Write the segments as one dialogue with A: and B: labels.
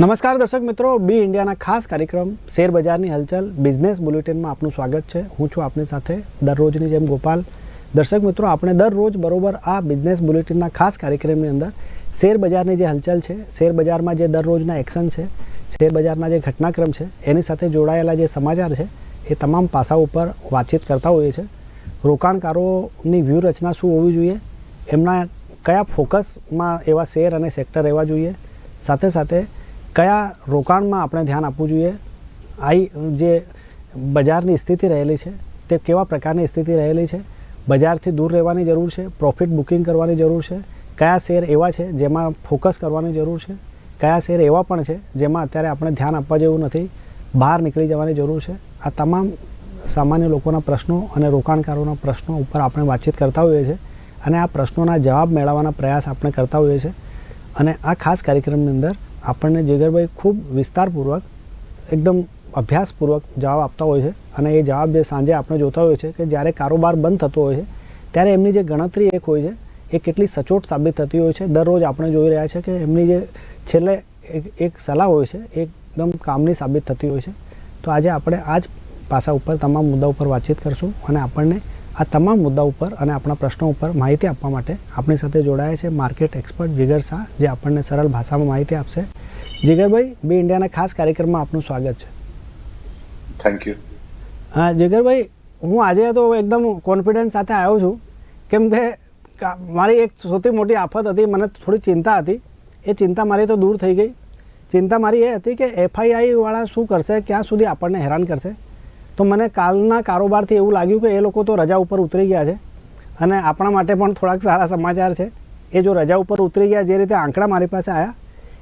A: નમસ્કાર દર્શક મિત્રો, બી ઇન્ડિયાના ખાસ કાર્યક્રમ શેર બજારની હલચલ બિઝનેસ બુલેટિનમાં આપનું સ્વાગત છે. હું છું આપની સાથે દરરોજની જેમ ગોપાલ. દર્શક મિત્રો, આપણે દરરોજ બરોબર આ બિઝનેસ બુલેટિનના ખાસ કાર્યક્રમની અંદર શેર બજારની જે હલચલ છે, શેર બજારમાં જે દરરોજના એક્શન છે, શેર બજારના જે ઘટનાક્રમ છે, એની સાથે જોડાયેલા જે સમાચાર છે, એ તમામ પાસાઓ ઉપર વાતચીત કરતા હોઈએ છીએ. રોકાણકારોની વ્યૂહરચના શું હોવી જોઈએ? એમના કયા ફોકસમાં એવા શેર અને સેક્ટર રહેવા જોઈએ? સાથે સાથે કયા રોકાણમાં આપણે ધ્યાન આપવું જોઈએ? આઈ જે બજારની સ્થિતિ રહેલી છે, તે કેવા પ્રકારની સ્થિતિ રહેલી છે? બજારથી દૂર રહેવાની જરૂર છે, પ્રોફિટ બુકિંગ કરવાની જરૂર છે, કયા શેર એવા છે જેમાં ફોકસ કરવાની જરૂર છે, કયા શેર એવા પણ છે જેમાં અત્યારે આપણે ધ્યાન આપવા જેવું નથી, બહાર નીકળી જવાની જરૂર છે. આ તમામ સામાન્ય લોકોના પ્રશ્નો અને રોકાણકારોના પ્રશ્નો ઉપર આપણે વાતચીત કરતા હોઈએ છીએ અને આ પ્રશ્નોના જવાબ મેળવવાના પ્રયાસ આપણે કરતા હોઈએ છીએ. અને આ ખાસ કાર્યક્રમની અંદર આપણને જીગરભાઈ ખૂબ વિસ્તારપૂર્વક, એકદમ અભ્યાસપૂર્વક જવાબ આપતા હોય છે અને એ જવાબ જે સાંજે આપણે જોતા હોય છે કે જ્યારે કારોબાર બંધ થતો હોય છે, ત્યારે એમની જે ગણતરી એક હોય છે, એ કેટલી સચોટ સાબિત થતી હોય છે. દરરોજ આપણે જોઈ રહ્યા છે કે એમની જે છેલ્લે એક એક સલાહ હોય છે એકદમ કામની સાબિત થતી હોય છે. તો આજે આપણે આ જ પાસા ઉપર તમામ મુદ્દા ઉપર વાતચીત કરશું અને આપણને આ તમામ મુદ્દા ઉપર અને આપણા પ્રશ્નો ઉપર માહિતી આપવા માટે આપણી સાથે જોડાયા છે માર્કેટ એક્સપર્ટ જીગર શાહ જે આપણને સરળ ભાષામાં માહિતી આપશે. જીગરભાઈ બી ઇન્ડિયાના ખાસ કાર્યક્રમમાં આપનું સ્વાગત છે.
B: થેન્ક યુ
A: હા જીગરભાઈ હું આજે તો એકદમ કોન્ફિડન્સ સાથે આવ્યો છું. કેમ કે મારી એક સૌથી મોટી આફત હતી મને થોડી ચિંતા હતી. એ ચિંતા મારી તો દૂર થઈ ગઈ. ચિંતા મારી એ હતી કે એફઆઈઆઈવાળા શું કરશે ક્યાં સુધી આપણને હેરાન કરશે? તો મને કાલના કારોબારથી એવું લાગ્યું કે એ લોકો તો રજા ઉપર ઉતરી ગયા છે અને આપણા માટે પણ થોડાક સારા સમાચાર છે. એ જો રજા ઉપર ઉતરી ગયા, જે રીતે આંકડા મારી પાસે આવ્યા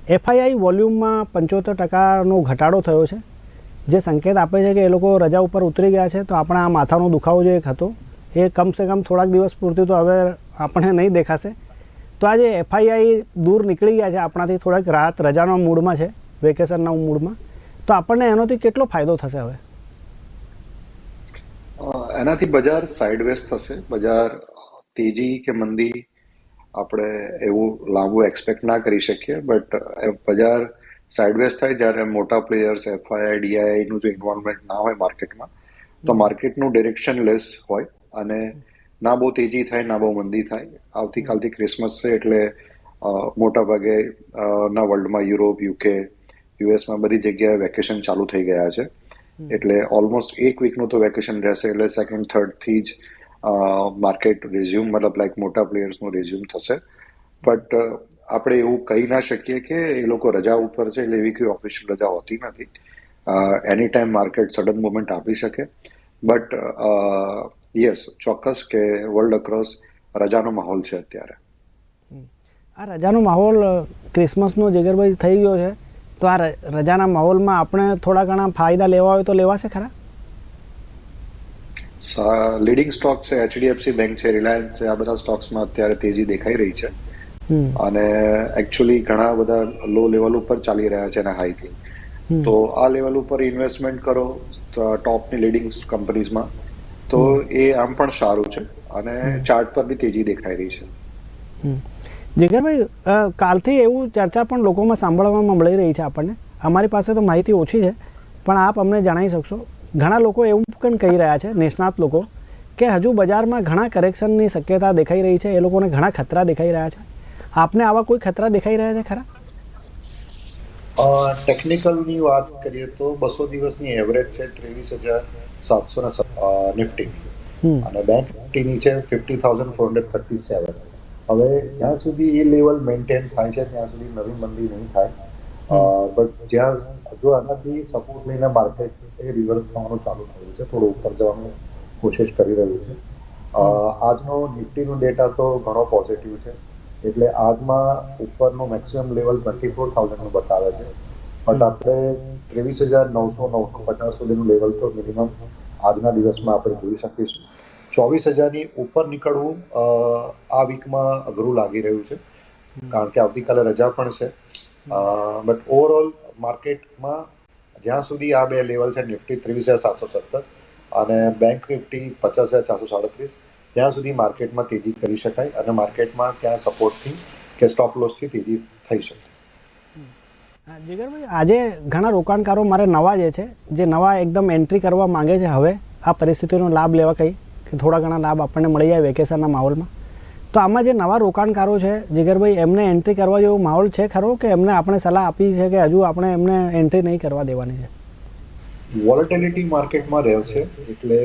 A: એફઆઈઆઈ વોલ્યુમમાં પંચોતેર ટકાનો ઘટાડો થયો છે. જે સંકેત આપે છે કે એ લોકો રજા ઉપર ઉતરી ગયા છે, તો આપણા આ માથાનો દુખાવો જે એક હતો, એ કમસે કમ થોડાક દિવસ પૂરતી તો હવે આપણે નહીં દેખાશે. તો આજે એફઆઈઆઈ દૂર નીકળી ગયા છે, આપણાથી થોડાક રાત રજાના મૂડમાં છે, વેકેશનના મૂડમાં. તો આપણને એનોથી કેટલો ફાયદો થશે હવે?
B: એનાથી બજાર સાઇડવેઝ થશે. બજાર તેજી કે મંદી આપણે એવું લાંબુ એક્સપેક્ટ ના કરી શકીએ. બટ બજાર સાઇડવેઝ થાય જ્યારે મોટા પ્લેયર્સ એફઆઈઆઈ ડીઆઈઆઈ જો ઇન્વોલ્વમેન્ટ ના હોય માર્કેટમાં તો માર્કેટનું ડિરેક્શન લેસ હોય અને ના બહુ તેજી થાય ના બહુ મંદી થાય. આવતીકાલથી ક્રિસમસ છે એટલે મોટા ભાગે ના વર્લ્ડમાં યુરોપ યુકે યુએસમાં બધી જગ્યાએ વેકેશન ચાલુ થઈ ગયા છે. એટલે ઓલમોસ્ટ એક વીકનું તો વેકેશન રહેશે એટલે સેકન્ડ થર્ડથી જ માર્કેટ રિઝ્યુમ મતલબ લાઈક મોટા પ્લેયર્સનું રિઝ્યુમ થશે. બટ આપણે એવું કહી ના શકીએ કે એ લોકો રજા ઉપર છે એટલે એવી કોઈ ઓફિશિયલ રજા હોતી નથી. Any time market sudden movement આપી શકે. બટ યસ ચોક્કસ કે વર્લ્ડ અક્રોસ રજાનો માહોલ છે અત્યારે.
A: આ રજાનો માહોલ ક્રિસમસનો જગરભાઈ થઈ ગયો છે. તો આ રજાના માહોલમાં આપણે થોડા ઘણા ફાયદા લેવા હોય તો લેવાશે ખરા?
B: લીડિંગ સ્ટોક છે એચડીએફસી બેંક છે રિલાયન્સ છે આ બધા સ્ટોક્સમાં અત્યારે તેજી દેખાઈ રહી છે. અને એકચ્યુઅલી ઘણા બધા લો લેવલ ઉપર ચાલી રહ્યા છે અને હાઈથી તો આ લેવલ ઉપર ઇન્વેસ્ટમેન્ટ કરો ટોપની લીડિંગ કંપનીઝમાં તો એ આમ પણ સારું છે અને ચાર્ટ પર બી તેજી દેખાઈ રહી છે.
A: જીગરભાઈ કાલથી એવું ચર્ચા પણ લોકોમાં સાંભળવામાં મળી રહી છે આપણને. અમારી પાસે તો માહિતી ઓછી છે પણ આપ અમને જણાવી શકશો. ઘણા લોકો એવું પણ કહી રહ્યા છે નિષ્ણાત લોકો કે હજુ બજારમાં ઘણા કરેક્શનની શક્યતા દેખાઈ રહી છે એ લોકોને ઘણા ખતરા દેખાઈ રહ્યા છે. આપને આવા કોઈ ખતરા દેખાઈ રહ્યા છે ખરા?
C: ટેકનિકલની વાત કરીએ તો બસો દિવસની એવરેજ છે ત્રેવીસ હજાર સાતસો ને નિફ્ટી. અને બેંક નિફ્ટીની છે fifty thousand four hundred thirty seven હવે જ્યાં સુધી એ લેવલ મેન્ટેન થાય છે, ત્યાં સુધી નવી મંદી નહીં થાય. બટ જ્યાં જો આનાથી સપોર્ટ લઈને માર્કેટ એ રિવર્સ થવાનું ચાલુ થયું છે, થોડું ઉપર જવાનું કોશિશ કરી રહ્યું છે. આજનો નિફ્ટીનો ડેટા તો ઘણો પોઝિટિવ છે, એટલે આજમાં ઉપરનું મેક્સિમમ લેવલ ટ્વેન્ટી ફોર થાઉઝન્ડનું બતાવે છે. બટ આપણે ત્રેવીસ હજાર નવસો નવસો પચાસ સુધીનું લેવલ તો મિનિમમ આજના દિવસમાં આપણે જોઈ શકીશું. ચોવીસ હજારની ઉપર નીકળવું આ વીકમાં અઘરું લાગી રહ્યું છે. કારણ કે આવતીકાલે રજા પણ છે. બટ ઓવરઓલ માર્કેટમાં જ્યાં સુધી આ બે લેવલ છે નિફ્ટી ત્રેવીસ હજાર સાતસો સત્તર અને બેંક નિફ્ટી પચાસ હજાર ચારસો સાડત્રીસ ત્યાં સુધી માર્કેટમાં તેજી કરી શકાય અને માર્કેટમાં ત્યાં સપોર્ટથી કે સ્ટોપ લોસથી તેજી થઈ શકે.
A: જીગરભાઈ આજે ઘણા રોકાણકારો મારે નવા જે છે જે નવા એકદમ એન્ટ્રી કરવા માંગે છે હવે આ પરિસ્થિતિનો લાભ લેવા કંઈ? કે થોડા ઘણા લાભ આપણને મળી જાય વેકેશનના માહોલમાં. તો આમાં જે નવા રોકાણકારો છે, જીગરભાઈ, એમને એન્ટ્રી કરવા જેવો માહોલ છે ખરો કે એમને આપણે સલાહ આપી છે કે હજુ આપણે એમને એન્ટ્રી નહીં કરવા દેવાની છે?
C: વોલેટિલિટી માર્કેટમાં રહેશે એટલે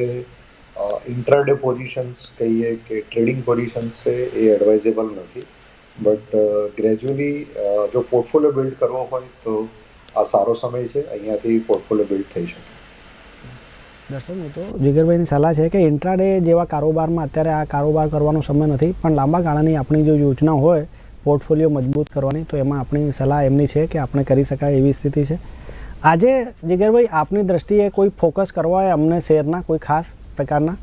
C: ઇન્ટ્રાડે પોઝિશન્સ કહીએ કે ટ્રેડિંગ પોઝિશન્સ છે એ એડવાઇઝેબલ નથી. બટ ગ્રેજ્યુઅલી જો પોર્ટફોલિયો બિલ્ડ કરવો હોય તો આ સારો સમય છે, અહીંયાથી પોર્ટફોલિયો બિલ્ડ થઈ શકે.
A: દર્શક મિત્રો, જીગરભાઈની સલાહ છે કે ઇન્ટ્રાડે જેવા કારોબારમાં અત્યારે આ કારોબાર કરવાનો સમય નથી, પણ લાંબા ગાળાની આપણી જો યોજના હોય, પોર્ટફોલિયો મજબૂત કરવાની, તો એમાં આપણી સલાહ એમની છે કે આપણે કરી શકાય એવી સ્થિતિ છે. આજે જીગરભાઈ, આપની દ્રષ્ટિએ કોઈ ફોકસ કરવા હોય અમને શેરના કોઈ ખાસ પ્રકારના,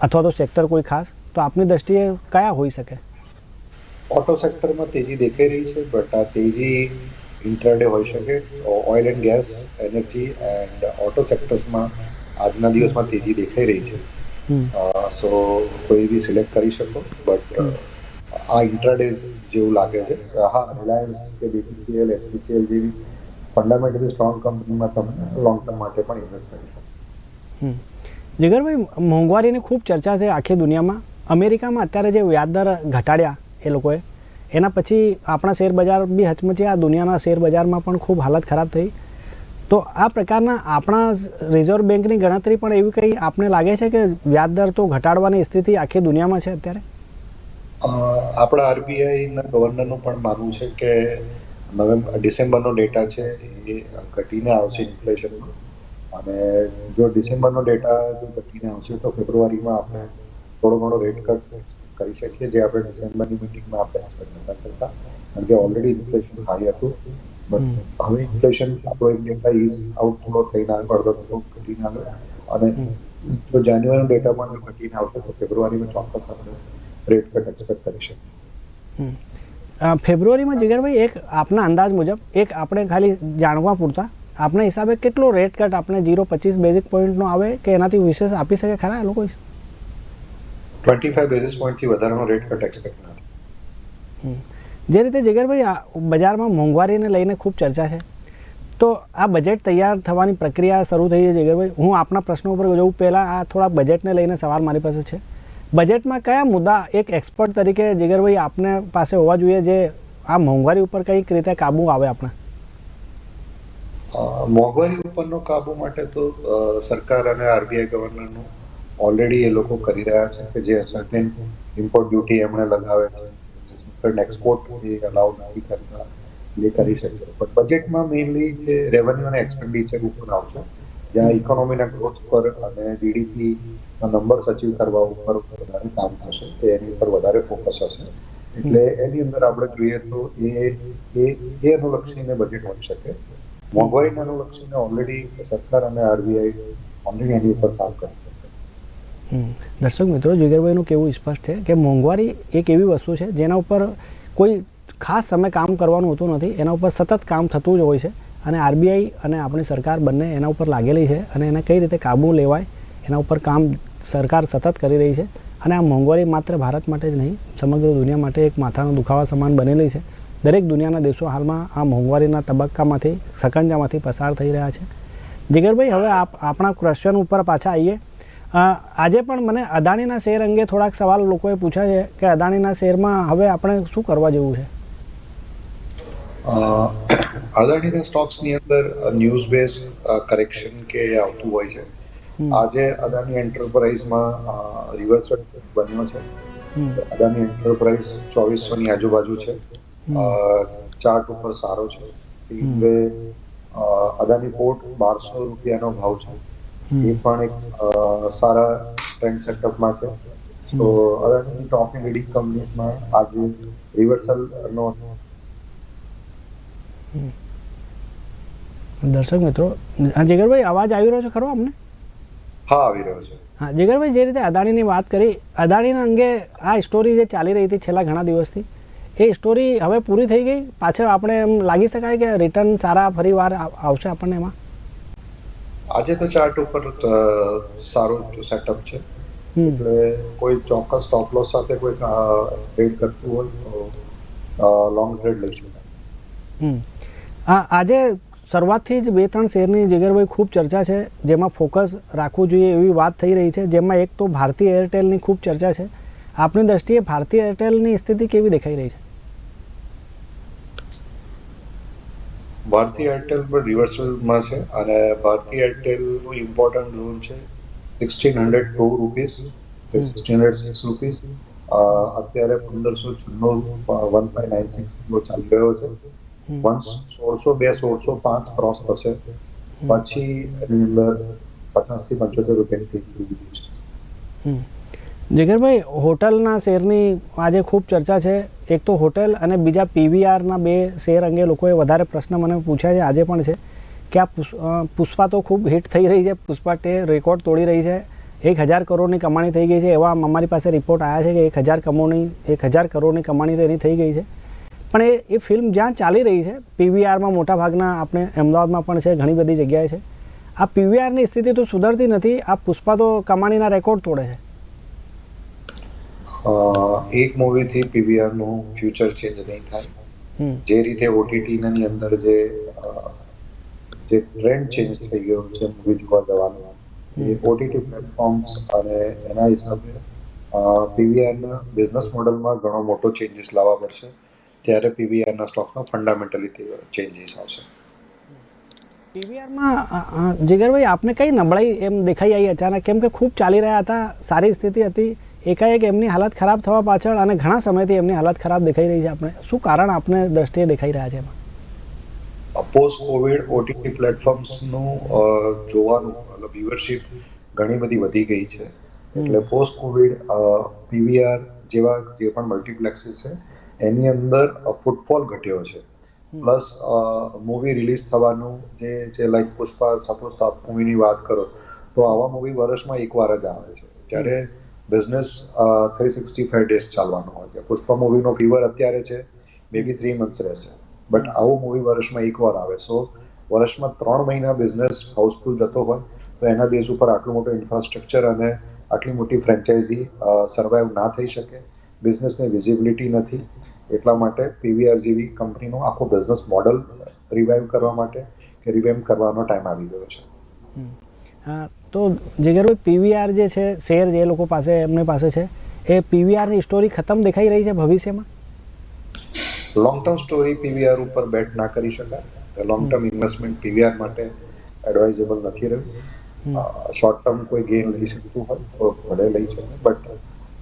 A: અથવા તો સેક્ટર કોઈ ખાસ, તો આપની દ્રષ્ટિએ કયા હોઈ શકે?
C: ઓટો સેક્ટરમાં તેજી દેખાઈ રહી છે, બટ આ તેજી ઇન્ટ્રાડે હોઈ શકે. Oil and gas energy and auto સેક્ટર્સમાં આજના દિવસમાં તેજી દેખાઈ રહી છે. સો કોઈ બી સિલેક્ટ કરી શકો બટ આ ઇન્ટ્રાડે જેવું લાગે છે. હા રિલાયન્સ કે બીપીસીએલ એચપીસીએલ જેવી ફંડામેન્ટલી સ્ટ્રોંગ કંપનીમાં તમે લોંગ ટર્મ માટે પણ ઇન્વેસ્ટ કરી શકો.
A: જીગરભાઈ મોંઘવારીની ખૂબ ચર્ચા છે આખી દુનિયામાં. અમેરિકામાં અત્યારે જે વ્યાજદર ઘટાડ્યા એ લોકોએ એના પછી આપણા શેર બજાર બી આ દુનિયાના શેર બજારમાં પણ ખૂબ હાલત ખરાબ થઈ. તો આ પ્રકારના આપણા રિઝર્વ બેંકની ગણતરી પણ એવી કંઈ આપને લાગે છે કે વ્યાજદર તો ઘટાડવાની સ્થિતિ આખી દુનિયામાં છે અત્યારે?
C: આપણા આરબીઆઈના ગવર્નરનું પણ માનવું છે કે નવેમ્બર ડિસેમ્બરનો ડેટા છે એ ઘટીને આવશે ઇન્ફ્લેશનનો અને જો ડિસેમ્બરનો ડેટા જો ઘટીને આવશે તો ફેબ્રુઆરીમાં આપણે થોડો ઘણો રેટ કટ કરી શકીએ જે આપણે ડિસેમ્બરની મિટિંગમાં આપણે કરતા. કારણ કે ઓલરેડી ઇન્ફ્લેશન હાઈ હતું. બટ હવે ઇન્ફ્લેશન આપણો એક ડેટા ઇઝ આઉટ થોડો થઈને આવ્યો અડધો થોડો ઘટીને આવ્યો અને જો જાન્યુઆરીનો ડેટા પણ ઘટીને આવતો તો ફેબ્રુઆરીમાં ચોક્કસ આપણે રેટ કટ એક્સપેક્ટ કરી શકીએ.
A: ફેબ્રુઆરીમાં જીગરભાઈ એક આપના અંદાજ મુજબ એક આપણે ખાલી જાણવા પૂરતા આપના હિસાબે કેટલો રેટ કટ આપણે જીરો પચીસ બેઝિક પોઈન્ટનો આવે કે એનાથી વિશેષ આપી શકે ખરા લોકો?
C: ટ્વેન્ટી ફાઈવ બેઝિસ પોઈન્ટથી વધારાનો રેટ કટ એક્સપેક્ટ નથી.
A: જે રીતે જીગરભાઈ બજારમાં મોંઘવારીને લઈને ખૂબ ચર્ચા છે. તો આ બજેટ તૈયાર થવાની પ્રક્રિયા શરૂ થઈ છે જીગરભાઈ. હું આપના પ્રશ્નો ઉપર જવું પહેલાં આ થોડા બજેટને લઈને સવાલ મારી પાસે છે. બજેટમાં કયા મુદ્દા એક એક્સપર્ટ તરીકે જીગરભાઈ આપને પાસે હોવા જોઈએ જે આ મોંઘવારી ઉપર કંઈક રીતે કાબુ આવે આપણે?
C: મોંઘવારી ઉપરનો કાબુ માટે તો સરકાર અને આરબીઆઈ ગવર્નરનું ઓલરેડી એ લોકો કરી રહ્યા છે કે જે સર્ટેન ઇમ્પોર્ટ ડ્યુટી એમણે લગાવે છે. સર્ટેન એક્સપોર્ટ એ અલાઉ નથી કરતા, એ કરી શકે. પણ બજેટમાં મેઇનલી જે રેવન્યુ અને એક્સપેન્ડિચર ઉપર આવશે, જ્યાં ઇકોનોમીના ગ્રોથ પર અને જીડીપી નંબર સચિવ કરવા ઉપર વધારે કામ થશે, તો એની ઉપર વધારે ફોકસ હશે. એટલે એની અંદર આપણે જોઈએ તો એ એ એ અનુલક્ષીને બજેટ હોઈ શકે. મોંઘવારીને અનુલક્ષીને ઓલરેડી સરકાર અને આરબીઆઈ ઓલરેડી એની ઉપર કામ કરે.
A: દર્શક મિત્રો, જીગરભાઈનું કેવું સ્પષ્ટ છે કે મોંઘવારી એક એવી વસ્તુ છે જેના ઉપર કોઈ ખાસ સમય કામ કરવાનું હોતું નથી. એના ઉપર સતત કામ થતું જ હોય છે અને આરબીઆઈ અને આપણી સરકાર બંને એના ઉપર લાગેલી છે અને એને કઈ રીતે કાબૂ લેવાય, એના ઉપર કામ સરકાર સતત કરી રહી છે. અને આ મોંઘવારી માત્ર ભારત માટે જ નહીં, સમગ્ર દુનિયા માટે એક માથાનો દુખાવા સમાન બનેલી છે. દરેક દુનિયાના દેશો હાલમાં આ મોંઘવારીના તબક્કામાંથી, સકંજામાંથી પસાર થઈ રહ્યા છે. જીગરભાઈ, હવે આપ, આપણા ક્વેશ્ચન ઉપર પાછા આવીએ. આજે પણ મને અદાણીના શેર અંગે થોડાક સવાલ લોકોએ પૂછ્યા છે કે અદાણીના શેરમાં હવે આપણે શું કરવા જેવું છે?
C: અ, અદાણીના સ્ટોક્સની અંદર ન્યૂઝ બેઝ કરેક્શન કે આવતું હોય છે. આજે અદાણી એન્ટરપ્રાઇઝમાં રિવર્સલ બન્યો છે. અદાણી એન્ટરપ્રાઇઝ ચોવીસોની આજુબાજુ છે. ચાર્ટ ઉપર સારો છે. અદાણી પોર્ટ બારસો રૂપિયાનો ભાવ છે. એ પણ એક સારા ટ્રેન્ડ સેટઅપમાં છે. તો અદાણીની ટોપ લીડિંગ કંપનીઝમાં આજે રિવર્સલનો
A: દર્શક મિત્રો હા જીગરભાઈ અવાજ આવી રહ્યો છે ખરો અમને
C: હા આવી રહ્યો છે.
A: હા જીગરભાઈ જે રીતે અદાણીની વાત કરી અદાણીના અંગે આ સ્ટોરી જે ચાલી રહી હતી છેલ્લા ઘણા દિવસથી એ સ્ટોરી હવે પૂરી થઈ ગઈ. પાછળ આપણે એમ લાગી શકાય કે રિટર્ન સારા ફરી વાર આવશે આપણને એમાં?
C: આજે તો ચાર્ટ ઉપર સારું સેટઅપ છે. એટલે કોઈ ચોક્કસ સ્ટોપ લોસ સાથે કોઈ ટ્રેડ કરતું હોય તો લોંગ ટ્રેડ લઈ શકાય
A: આ આજે શરૂઆતથી જ બે ત્રણ શેરની જીગરભાઈ ખૂબ ચર્ચા છે જેમાં ફોકસ રાખવું જોઈએ એવી વાત થઈ રહી છે જેમાં એક તો ભારતીય એરટેલની ખૂબ ચર્ચા છે. આપની દ્રષ્ટિએ ભારતીય એરટેલની સ્થિતિ કેવી દેખાઈ રહી છે?
C: ભારતીય એરટેલ પણ રિવર્સલમાં છે અને ભારતીય એરટેલનું ઇમ્પોર્ટન્ટ ઝોન છે sixteen hundred two rupees sixteen hundred six rupees અત્યારે પંદરસો છન્નું વન ફાઈવ નાઇન સિક્સ ચાલી રહ્યો છે. વન્સ સોળસો બે સોળસો પાંચ ક્રોસ થશે. પછી પચાસથી પંચોતેર રૂપિયાની ગઈ છે.
A: હમ. હોટલના શેરની આજે ખૂબ ચર્ચા છે. એક તો હોટેલ અને બીજા પીવીઆરના બે શેર અંગે લોકોએ વધારે પ્રશ્ન મને પૂછ્યા છે, આજે પણ છે કે આ પુષ્પા તો ખૂબ હિટ થઈ રહી છે, પુષ્પા તે રેકોર્ડ તોડી રહી છે, એક હજાર કરોડની કમાણી થઈ ગઈ છે, એવા અમારી પાસે રિપોર્ટ આવ્યા છે કે એક હજાર કમોની, એક હજાર કરોડની કમાણી તેની થઈ ગઈ છે. પણ એ એ ફિલ્મ જ્યાં ચાલી રહી છે પીવીઆરમાં મોટા ભાગના આપણે અમદાવાદમાં પણ છે, ઘણી બધી જગ્યાએ છે, આ પીવીઆરની સ્થિતિ તો સુધરતી નથી, આ પુષ્પા તો કમાણીના રેકોર્ડ તોડે છે.
C: એક મૂવીથી પીવીઆરનું ફ્યુચર ચેન્જ નહીં થાય. જે રીતે ઓટીટીની અંદર જે જે ટ્રેન્ડ ચેન્જ થઈ ગયો છે મૂવી જોવા જવાનો એ ઓટીટી પ્લેટફોર્મ્સ અને એના હિસાબે પીવીઆરના બિઝનેસ મોડલમાં ઘણો મોટો ચેન્જીસ લાવવા પડશે. ત્યારે પીવીઆરના સ્ટોકમાં ફંડામેન્ટલી ચેન્જીસ આવશે.
A: પીવીઆરમાં જીગરભાઈ આપને કઈ નબળાઈ એમ દેખાઈ આવી અચાનક? કેમ કે ખૂબ ચાલી રહ્યા હતા સારી સ્થિતિ હતી. એકાએક એમની હાલત ખરાબ થવા પાછળ અને ઘણા સમયથી એમની હાલત ખરાબ દેખાઈ રહી છે આપણે. શું કારણ આપને દ્રષ્ટિએ દેખાઈ રહ્યા છે એમાં?
C: પોસ્ટ કોવિડ ઓટીટી પ્લેટફોર્મ્સનું જોવાનું મતલબ વ્યુઅરશિપ ઘણી બધી વધી ગઈ છે. એટલે પોસ્ટ કોવિડ પીવીઆર જેવા જે પણ મલ્ટીપ્લેક્સીસ છે એની અંદર ફૂટફોલ ઘટ્યો છે. પ્લસ મૂવી રિલીઝ થવાનું જે જે લાઈક પુષ્પા સપોઝ મૂવીની વાત કરો તો આવા મૂવી વર્ષમાં એકવાર જ આવે છે. જ્યારે business three sixty five days ચાલવાનો હોય છે. પુષ્પા મૂવીનો ફીવર અત્યારે છે મે બી થ્રી મંથ્સ રહેશે. બટ આવું મૂવી વર્ષમાં એકવાર આવે. સો વર્ષમાં ત્રણ મહિના બિઝનેસ હાઉસફુલ જતો હોય, તો એના બેઝ ઉપર આટલું મોટું ઇન્ફ્રાસ્ટ્રક્ચર અને આટલી મોટી ફ્રેન્ચાઇઝી સર્વાઈવ ના થઈ શકે. બિઝનેસની વિઝિબિલિટી નથી. એટલા માટે પીવીઆર જેવી કંપનીનો આખો બિઝનેસ મોડલ રિવાઇવ કરવા માટે કે રિવાઇવ કરવાનો ટાઈમ આવી ગયો છે.
A: તો જીગરભાઈ પીવીઆર જે છે શેર જે લોકો પાસે એમની પાસે છે એ પીવીઆરની સ્ટોરી ખતમ દેખાઈ રહી છે ભવિષ્યમાં?
C: લોંગ ટર્મ સ્ટોરી પીવીઆર ઉપર બેટ ના કરી શકાય. લોંગ ટર્મ ઇન્વેસ્ટમેન્ટ પીવીઆર માટે એડવાઇઝેબલ નથી રહ્યું. શોર્ટ ટર્મ કોઈ ગેઇન લઈ શકતું હોય તો ભલે લઈ શકે. બટ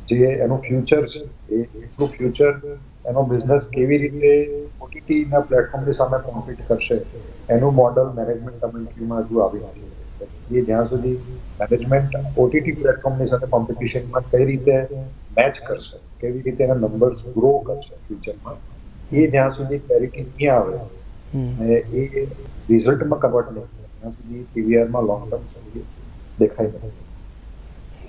C: જે એનું ફ્યુચર છે એ એટલું ફ્યુચર એનો બિઝનેસ કેવી રીતે ઓટીટીના પ્લેટફોર્મની સામે કોમ્પિટ કરશે એનું મોડલ મેનેજમેન્ટ કમ્યુનિટીમાં હજુ આવી નથી એ જ્યાં સુધી મેનેજમેન્ટ ઓટીટી પ્લેટફોર્મની સાથે કોમ્પિટિશનમાં કઈ રીતે મેચ કરશે કેવી રીતે એના નંબર્સ ગ્રો કરશે ફ્યુચરમાં એ જ્યાં સુધી ક્લેરિટી નહીં આવે એ રિઝલ્ટમાં કન્વર્ટ નહીં ત્યાં સુધી પીવીઆરમાં લોંગ ટર્મ દેખાય નહીં.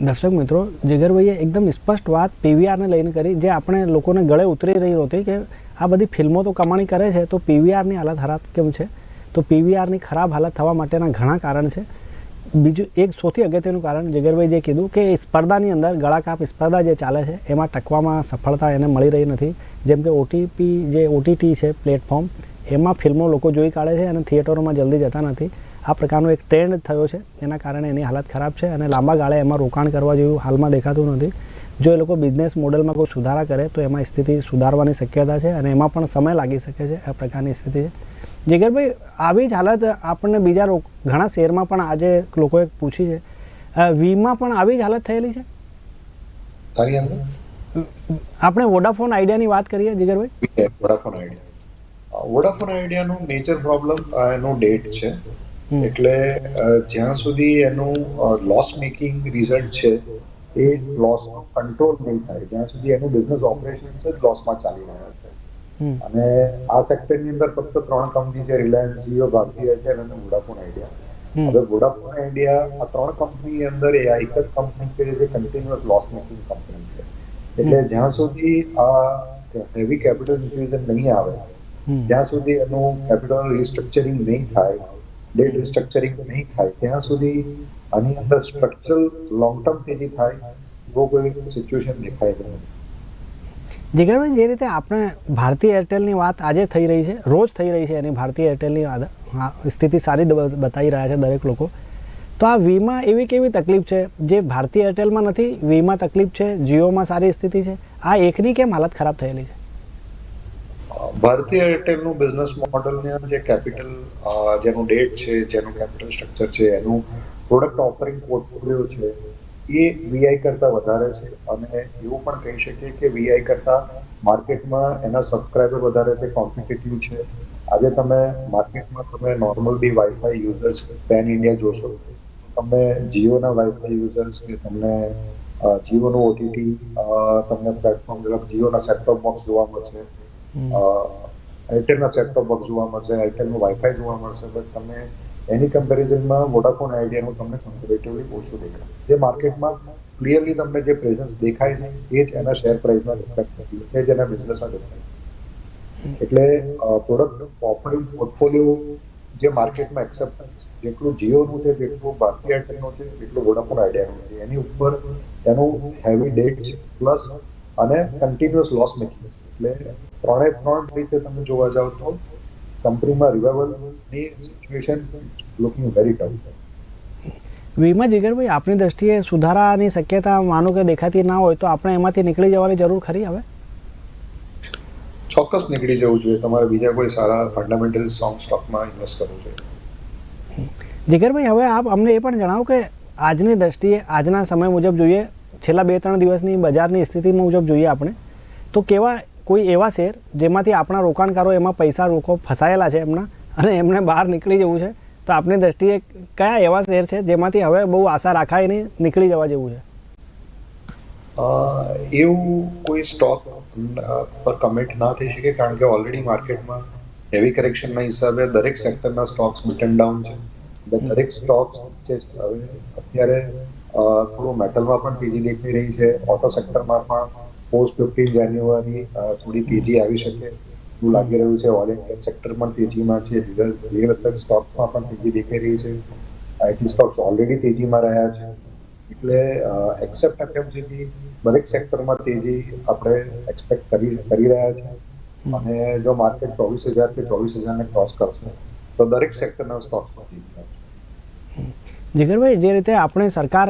A: દર્શક મિત્રો જીગરભાઈએ એકદમ સ્પષ્ટ વાત પીવીઆરને લઈને કરી જે આપણે લોકોને ગળે ઉતરી રહી હતી કે આ બધી ફિલ્મો તો કમાણી કરે છે તો પીવીઆરની હાલત ખરાબ કેમ છે? તો પીવીઆરની ખરાબ હાલત થવા માટેના ઘણા કારણ છે. બીજું એક સૌથી અગત્યનું કારણ જગરભાઈ જે કીધું કે સ્પર્ધાની અંદર ગળાકાપ સ્પર્ધા જે ચાલે છે, એમાં ટકવામાં સફળતા એને મળી રહી નથી. જેમ કે ઓટીપી જે ઓટીટી છે પ્લેટફોર્મ એમાં ફિલ્મો લોકો જોઈ કાઢે છે અને થિયેટરોમાં જલ્દી જતા નથી. આ પ્રકારનો એક ટ્રેન્ડ થયો છે, એના કારણે એની હાલત ખરાબ છે અને લાંબા ગાળે એમાં રોકાણ કરવા જેવું હાલમાં દેખાતું નથી. જો એ લોકો બિઝનેસ મોડલમાં કોઈ સુધારા કરે, તો એમાં સ્થિતિ સુધારવાની શક્યતા છે અને એમાં પણ સમય લાગી શકે છે, આ પ્રકારની સ્થિતિ છે. જીગરભાઈ આવી જ હાલત આપણને બીજા ઘણા શેરમાં પણ આજે લોકોએ પૂછી છે. વીમાં પણ આવી જ હાલત થયેલી છે? આપણે વોડાફોન આઈડિયાની વાત કરીએ જીગરભાઈ?
C: Vodafone Idea. વોડાફોન આઈડિયાનું મેજર પ્રોબ્લેમ એનો ડેટ છે. એટલે જ્યાં સુધી એનું લોસ મેકિંગ રિઝલ્ટ છે એ લોસનો કંટ્રોલ નહીં થાય. જ્યાં સુધી એનું બિઝનેસ ઓપરેશન જ લોસમાં ચાલી રહ્યા છે. અને આ સેક્ટરની અંદર ફક્ત ત્રણ કંપની છે રિલાયન્સ જીઓ ભારતીય છે અને વોડાફોન આઈડિયા હવે વોડાફોન આઈડિયા આ ત્રણ કંપની અંદર એ એક જ કંપની છે જે કન્ટિન્યુઅસ લોસ મેકિંગ કંપની છે. એટલે જ્યાં સુધી આ હેવી કેપિટલ ઇન્ફ્યુઝન નહીં આવે જ્યાં સુધી એનું કેપિટલ રિસ્ટ્રક્ચરિંગ નહીં થાય ડેટ રિસ્ટ્રક્ચરિંગ નહીં થાય ત્યાં સુધી આની અંદર સ્ટ્રક્ચરલ લોંગ ટર્મ તેજી થાય એવો કોઈ સિચ્યુએશન દેખાય નહીં.
A: જીગરભાઈ જે રીતે આપણે ભારતીય એરટેલની વાત આજે થઈ રહી છે, રોજ થઈ રહી છે એની ભારતીય એરટેલની સ્થિતિ સારી બતાવી રહ્યા છે દરેક લોકો. તો આ વીમાં એવી કેવી તકલીફ છે જે ભારતીય એરટેલમાં નથી, વીમાં તકલીફ છે, જીઓમાં સારી સ્થિતિ છે? આ એકની કેમ હાલત ખરાબ થયેલી છે?
C: ભારતીય એરટેલનું બિઝનેસ મોડલની જે કેપિટલ જેનું ડેટ છે, જેનું કેપિટલ સ્ટ્રક્ચર છે, એનું પ્રોડક્ટ ઓફરિંગ પોર્ટફોલિયો છે એ વીઆઈ કરતાં વધારે છે. અને એવું પણ કહી શકીએ કે વીઆઈ કરતાં માર્કેટમાં એના સબસ્ક્રાઇબર વધારે છે કોમ્પિટેટિવ છે. આજે તમે માર્કેટમાં તમે નોર્મલ બી વાઈફાઈ યુઝર્સ પેન ઇન્ડિયા જોશો તમને જીઓના વાઈફાઈ યુઝર્સ કે તમને જીઓનું ઓટીટી તમને પ્લેટફોર્મ જીઓના સેટટોપ બોક્સ જોવા મળશે. એરટેલના સેટટોપ બોક્સ જોવા મળશે એરટેલનું વાઈફાઈ જોવા મળશે બટ તમને એની કમ્પેરિઝનમાં વોડાફોન આઈડિયાનું તમને કમ્પેરેટિવલી ઓછું દેખાય. જે માર્કેટમાં ક્લિયરલી તમને જે પ્રેઝન્સ દેખાય છે, એ જ એના શેર પ્રાઇસમાં રિફ્લેક્ટ હોય એ જ એના બિઝનેસમાં દેખાય એટલે પ્રોડક્ટ ઓફરિંગ પોર્ટફોલિયો જે માર્કેટમાં એક્સેપ્ટન્સ જેટલું જીઓનું છે, જેટલું ભારતીય એરટેલનું છે જેટલું વોડાફોન આઈડિયાનું છે. એની ઉપર એનું હેવી ડેટ છે પ્લસ અને કન્ટિન્યુઅસ લોસ મેકિંગ એટલે ત્રણે ત્રણ રીતે તમે જોવા જાવ તો કંપનીમાં રિવાઇવલની સિચ્યુએશન લુકિંગ વેરી ટફ
A: વીમા જીગરભાઈ આપણી દ્રષ્ટિએ સુધારાની શક્યતા માનો કે દેખાતી ના હોય તો આપણે એમાંથી નીકળી જવાની જરૂર ખરી હવે?
C: ચોક્કસ નીકળી જવું જોઈએ. તમારે બીજા કોઈ સારા ફંડામેન્ટલ સ્ટ્રોંગ સ્ટોકમાં ઇન્વેસ્ટ કરવું જોઈએ.
A: જીગરભાઈ હવે આપ અમને એ પણ જણાવો કે આજની દ્રષ્ટિએ આજના સમય મુજબ જોઈએ છેલ્લા બે ત્રણ દિવસની બજારની સ્થિતિ મુજબ જોઈએ આપણે તો કેવા કોઈ એવા શેર જેમાંથી આપણા રોકાણકારો એમાં પૈસા રોકો ફસાયેલા છે એમના અને એમને બહાર નીકળી જવું છે, તો આપની દ્રષ્ટિએ કયા એવા શેર છે જેમાંથી હવે બહુ આશા રાખાય નહીં નીકળી જવા જેવું છે?
C: એવું કોઈ સ્ટોક પર કમેન્ટ ના થઈ શકે કારણ કે ઓલરેડી માર્કેટમાં હેવી કરેક્શનના હિસાબે દરેક સેક્ટરના સ્ટોક્સ બટન ડાઉન છે. દરેક સ્ટોક્સ હવે અત્યારે થોડું મેટલમાં પણ તેજી દેખાઈ રહી છે, ઓટો સેક્ટરમાં પણ પોસ્ટ ફિફ્ટીન જાન્યુઆરી થોડી તેજી આવી શકે એવું લાગી રહ્યું છે. ઓઇલ એન્ડ ગેસ સેક્ટર પણ તેજીમાં છે. રિયલ એસ્ટેટ સ્ટોકમાં પણ તેજી દેખાઈ રહી છે. આઈટી સ્ટોક્સ ઓલરેડી તેજીમાં રહ્યા છે. એટલે એક્સેપ્ટ એફએમસીજી દરેક સેક્ટરમાં તેજી આપણે એક્સપેક્ટ કરી કરી રહ્યા છે. અને જો માર્કેટ ચોવીસ હજાર કે ચોવીસ હજારને ક્રોસ કરશે, તો દરેક સેક્ટરના સ્ટોક્સમાં તેજી આવશે
A: જીગરભાઈ, જે રીતે આપણે સરકાર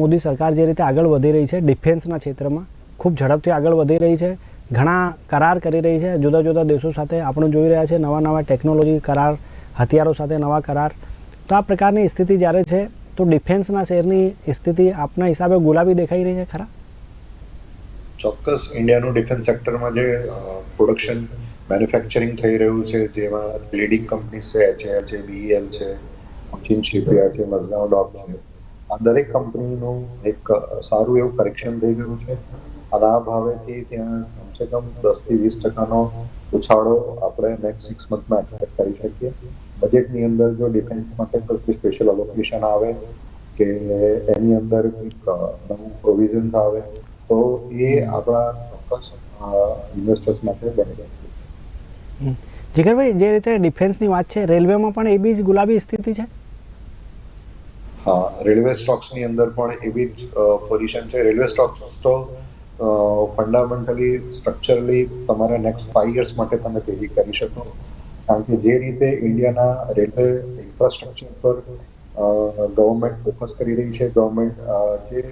A: મોદી સરકાર જે રીતે આગળ વધી રહી છે ડિફેન્સના ક્ષેત્રમાં ખૂબ ઝડપથી આગળ વધી રહી છે. ઘણા કરાર કરી રહી છે. જુદા જુદા દેશો સાથે આપણે જોઈ રહ્યા છે. નવા નવા ટેકનોલોજી કરાર, હથિયારો સાથે નવા કરાર. તો આ પ્રકારની સ્થિતિ જ્યારે છે, તો ડિફેન્સના શેરની સ્થિતિ આપના હિસાબે ગુલાબી દેખાઈ રહી છે ખરા?
C: ચોક્કસ. ઇન્ડિયાનું ડિફેન્સ સેક્ટરમાં જે પ્રોડક્શન, મેન્યુફેક્ચરિંગ થઈ રહ્યું છે, જેમાં લીડિંગ કંપની છે એચએલ છે બીએલ છે ચીન શિપયાર્ડ છે મઝગાવ ડોક છે. આ દરેક કંપનીનું એક સારું એવું કરેક્શન થઈ ગયું છે. અને આ ભાવેથી ત્યાં કમસે કમ દસથી વીસ ટકાનો ઉછાળો આપણે નેક્સ્ટ સિક્સ મંથમાં એક્સપેક્ટ કરી શકીએ. બજેટની અંદર જો ડિફેન્સ માટે કોઈ સ્પેશિયલ અલોકેશન આવે કે એની અંદર કંઈક નવું પ્રોવિઝન્સ આવે તો એ આપણા ચોક્કસ ઇન્વેસ્ટર્સ માટે બેનિફિટ
A: હમ. જીગરભાઈ જે રીતે ડિફેન્સની વાત છે રેલવેમાં પણ એ બી જ ગુલાબી સ્થિતિ છે?
C: હા રેલવે સ્ટોક્સની અંદર પણ એવી જ પોઝિશન છે. રેલવે સ્ટોક્સ તો ફંડામેન્ટલી સ્ટ્રક્ચરલી તમારા નેક્સ્ટ ફાઈવ યર્સ માટે તમે તૈયારી કરી શકો. કારણ કે જે રીતે ઇન્ડિયાના રેલવે ઇન્ફ્રાસ્ટ્રક્ચર પર ગવર્મેન્ટ ફોકસ કરી રહી છે ગવર્મેન્ટ જે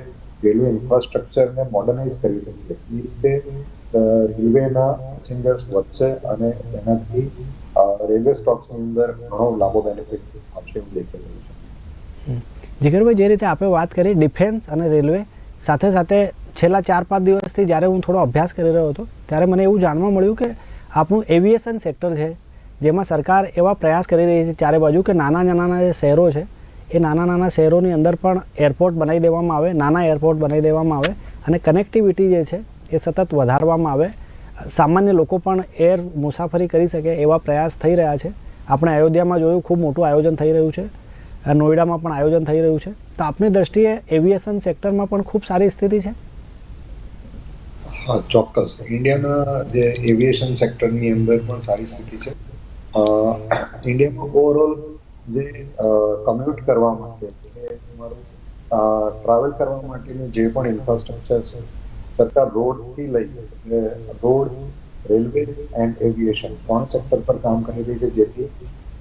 C: રેલવે ઇન્ફ્રાસ્ટ્રક્ચરને મોડર્નાઇઝ કરી રહી છે, એ રીતે રેલવેના પેસેન્જર્સ વધશે અને એનાથી રેલવે સ્ટોક્સની અંદર ઘણો લાંબો બેનિફિટ આવશે એવું દેખાઈ રહ્યું છે.
A: જીગરભાઈ, જે રીતે આપણે વાત કરી ડિફેન્સ અને રેલવે સાથે સાથે છેલ્લા ચાર, પાંચ દિવસથી જ્યારે હું થોડો અભ્યાસ કરી રહ્યો હતો, ત્યારે મને એવું જાણવા મળ્યું કે આપણું એવિએશન સેક્ટર છે, જેમાં સરકાર એવા પ્રયાસ કરી રહી છે ચારે બાજુ કે નાના નાના જે શહેરો છે, એ નાના નાના શહેરોની અંદર પણ એરપોર્ટ બનાવી દેવામાં આવે, નાના એરપોર્ટ બનાવી દેવામાં આવે અને કનેક્ટિવિટી જે છે, એ સતત વધારવામાં આવે. સામાન્ય લોકો પણ એર મુસાફરી કરી શકે એવા પ્રયાસ થઈ રહ્યા છે. આપણે અયોધ્યામાં જોયું, ખૂબ મોટું આયોજન થઈ રહ્યું છે. નોઈડામાં પણ આયોજન થઈ રહ્યું છે. તો આપની દ્રષ્ટિએ એવિએશન સેક્ટરમાં પણ ખૂબ સારી સ્થિતિ છે?
C: હા, ચોક્કસ. ઇન્ડિયાના જે એવિએશન સેક્ટરની અંદર પણ સારી સ્થિતિ છે. ઇન્ડિયામાં ઓવરઓલ જે કમ્યુટ કરવા માટે તમારું ટ્રાવેલ કરવા માટેનું જે પણ ઇન્ફ્રાસ્ટ્રક્ચર છે, સરકાર રોડથી લઈ, એટલે રોડ રેલવે એન્ડ એવિએશન ત્રણ સેક્ટર પર કામ કરી રહી છે, જેથી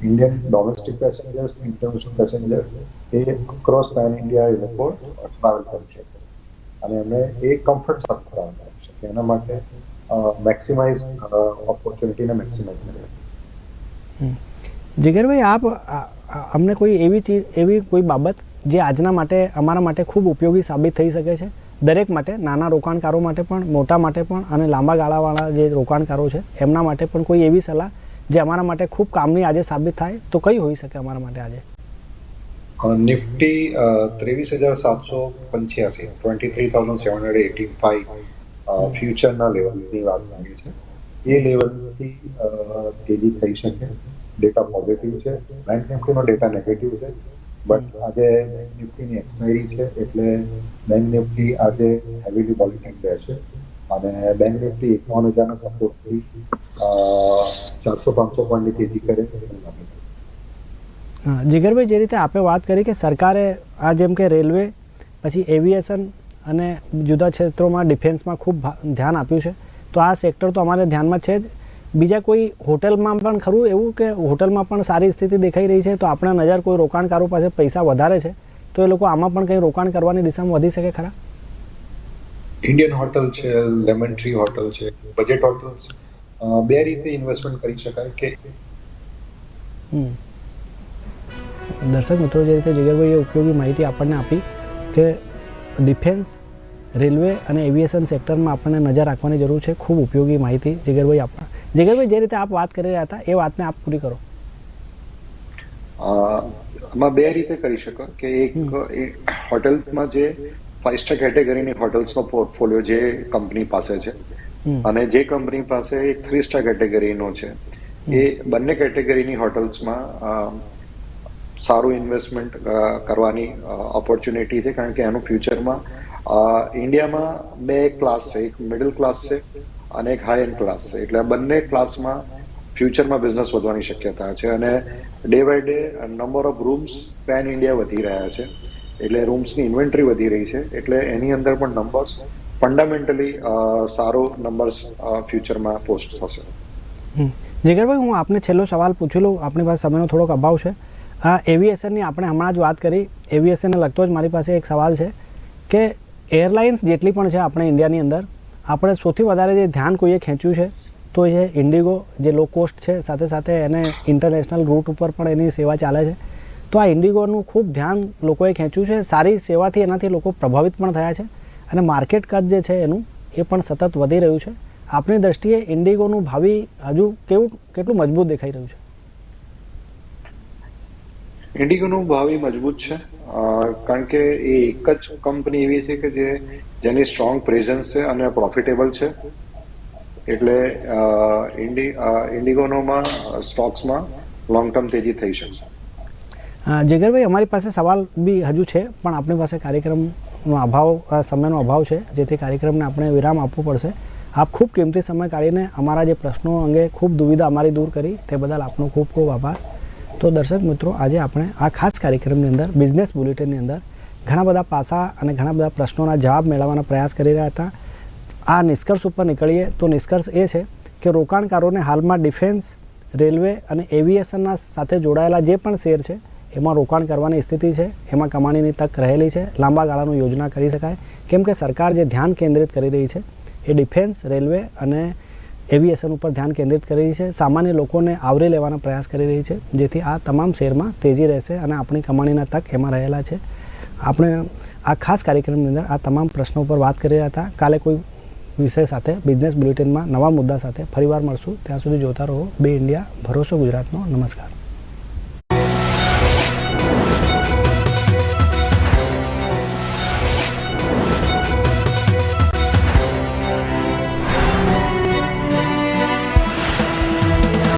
C: Indian domestic passengers international passengers across pan India એ લોકો ટ્રાવેલ કરી શકે. અને એમને એ કમ્ફર્ટ સાથે એના માટે મેક્સિમાઇઝ ઓપોર્ચ્યુનિટીને મેક્સિમાઇઝ કરીએ.
A: જીગરભાઈ આપ અમને કોઈ એવી ચીજ એવી કોઈ બાબત જે આજના માટે અમારા માટે ખૂબ ઉપયોગી સાબિત થઈ શકે છે? દરેક માટે નાના રોકાણકારો માટે પણ મોટા માટે પણ અને લાંબા ગાળાવાળા જે રોકાણકારો છે એમના માટે પણ કોઈ એવી સલાહ જે અમારા માટે ખૂબ કામની આજે સાબિત થાય? તો કઈ હોઈ શકે અમારા માટે આજે?
C: નિફ્ટી ત્રેવીસ હજાર સાતસો પંચ્યાસી twenty three thousand seven hundred eighty five ફ્યુચરના લેવલની વાત માંગી છે એ લેવલથી તેજી થઈ શકે. ડેટા પોઝિટિવ છે. બેંક નિફ્ટીનો ડેટા નેગેટિવ છે. બટ આજે બેંક નિફ્ટીની એક્સપાયરી છે, એટલે બેંક નિફ્ટી આજે હેવીલી વોલેટિલ રહેશે. અને બેંક નિફ્ટી એકાવન હજારના સપોર્ટથી ચારસો પાંચસો પોઈન્ટની તેજી કરે
A: જીગરભાઈ, જે રીતે આપે વાત કરી કે સરકારે આ જેમ કે રેલવે, પછી એવિએશન અને જુદા ક્ષેત્રોમાં ડિફેન્સમાં ખૂબ ધ્યાન આપ્યું છે. તો આ સેક્ટર તો અમારે ધ્યાનમાં છે જ. બીજા કોઈ હોટલમાં પણ ખરું એવું કે હોટલમાં પણ સારી સ્થિતિ દેખાઈ રહી છે તો આપણે નજર કોઈ રોકાણકારો પાસે પૈસા વધારે છે? તો એ લોકો આમાં પણ કંઈ રોકાણ કરવાની દિશામાં વધી શકે ખરા?
C: ઇન્ડિયન હોટલ છે લેમન ટ્રી હોટલ છે બજેટ હોટલ્સ બે રીતે ઇન્વેસ્ટમેન્ટ કરી શકાય કે.
A: દર્શક મિત્રો જે રીતે જગરભાઈએ ઉપયોગી માહિતી આપણને આપી કે ડિફેન્સ રેલવે અને એવિએશન સેક્ટરમાં આપણને નજર રાખવાની જરૂર છે. ખૂબ ઉપયોગી માહિતી. જીગરભાઈ આપણા જીગરભાઈ જે રીતે આપ વાત કરી રહ્યા હતા એ વાતને આપ પૂરી કરો.
B: આમાં બે રીતે કરી શકો કે એક એ હોટેલ્સમાં જે ફાઇવ સ્ટાર કેટેગરીની હોટેલ્સનો પોર્ટફોલિયો જે કંપની પાસે છે અને જે કંપની પાસે એક થ્રી સ્ટાર કેટેગરીનો છે. એ બંને કેટેગરીની હોટલ્સમાં સારું ઇન્વેસ્ટમેન્ટ કરવાની ઓપોર્ચ્યુનિટી છે. કારણ કે એનું ફ્યુચરમાં ઇન્ડિયામાં બે ક્લાસ છે. એક મિડલ ક્લાસ છે અને એક હાઈ એન્ડ ક્લાસ છે. એટલે આ બંને ક્લાસમાં ફ્યુચરમાં બિઝનેસ વધવાની શક્યતા છે. અને day by day number of rooms pan India વધી રહ્યા છે. એટલે રૂમ્સની ઇન્વેન્ટરી વધી રહી છે. એટલે એની અંદર પણ નંબર્સ ફંડામેન્ટલી સારો નંબર્સ ફ્યુચરમાં પોસ્ટ થશે.
A: જીગરભાઈ, હું આપને છેલ્લો સવાલ પૂછી લઉં. આપણી પાસે સમયનો થોડોક અભાવ છે. આ એવિએશનની આપણે હમણાં જ વાત કરી. એવિએશનને લગતો જ મારી પાસે એક સવાલ છે કે એરલાઇન્સ જેટલી પણ છે આપણે ઇન્ડિયાની અંદર, આપણે સૌથી વધારે જે ધ્યાન કોઈએ ખેંચ્યું છે તો એ ઇન્ડિગો જે લો કોસ્ટ છે, સાથે સાથે એને ઇન્ટરનેશનલ રૂટ ઉપર પણ એની સેવા ચાલે છે. તો આ ઇન્ડિગોનું ખૂબ ધ્યાન લોકોએ ખેંચ્યું છે. સારી સેવાથી એનાથી લોકો પ્રભાવિત પણ થયા છે અને માર્કેટ કદ જે છે એનું, એ પણ સતત વધી રહ્યું છે. આપણી દ્રષ્ટિએ ઇન્ડિગોનું ભાવિ હજુ કેવું, કેટલું મજબૂત દેખાઈ રહ્યું છે?
B: ઇન્ડિગોનું ભાવિ મજબૂત છે. કારણ કે એ એક જ કંપની એવી છે કે જે, જેની સ્ટ્રોંગ પ્રેઝન્સ છે અને પ્રોફિટેબલ છે. એટલે ઇન્ડી ઇન્ડિગોનોમાં સ્ટોક્સમાં લોંગ ટર્મ તેજી થઈ શકશે.
A: જગરભાઈ અમારી પાસે સવાલ બી હજુ છે, પણ આપણી પાસે કાર્યક્રમનો અભાવ સમયનો અભાવ છે, જેથી કાર્યક્રમને આપણે વિરામ આપવું પડશે. આપ ખૂબ કિંમતી સમય કાઢીને અમારા જે પ્રશ્નો અંગે ખૂબ દુવિધા અમારી દૂર કરી, તે બદલ આપનો ખૂબ ખૂબ આભાર. તો દર્શક મિત્રો, આજે આપણે આ ખાસ કાર્યક્રમની અંદર બિઝનેસ બુલેટિનની અંદર ઘણા બધા પાસા અને ઘણા બધા પ્રશ્નોના જવાબ મેળવવાનો પ્રયાસ કરી રહ્યા હતા. આ નિષ્કર્ષ ઉપર નીકળીએ તો નિષ્કર્ષ એ છે કે રોકાણકારોને હાલમાં ડિફેન્સ, રેલવે અને એવિએશનના સાથે જોડાયેલા જે પણ શેર છે, એમાં રોકાણ કરવાની સ્થિતિ છે, એમાં કમાણીની તક રહેલી છે, લાંબા ગાળાનું યોજના કરી શકાય. કેમ કે સરકાર જે ધ્યાન કેન્દ્રિત કરી રહી છે, એ ડિફેન્સ, રેલવે અને એવિએશન ઉપર ધ્યાન કેન્દ્રિત કરી રહી છે. સામાન્ય લોકોને આવરી લેવાનો પ્રયાસ કરી રહી છે, જેથી આ તમામ શેરમાં તેજી રહેશે અને આપણી કમાણીના તક એમાં રહેલા છે. આપણે આ ખાસ કાર્યક્રમની અંદર આ તમામ પ્રશ્નો પર વાત કરી રહ્યા હતા. કાલે કોઈ વિષય સાથે બિઝનેસ બુલેટિનમાં નવા મુદ્દા સાથે ફરીવાર મળશું. ત્યાં સુધી જોતા રહો, બે ઇન્ડિયા ભરોસો ગુજરાતનો. નમસ્કાર.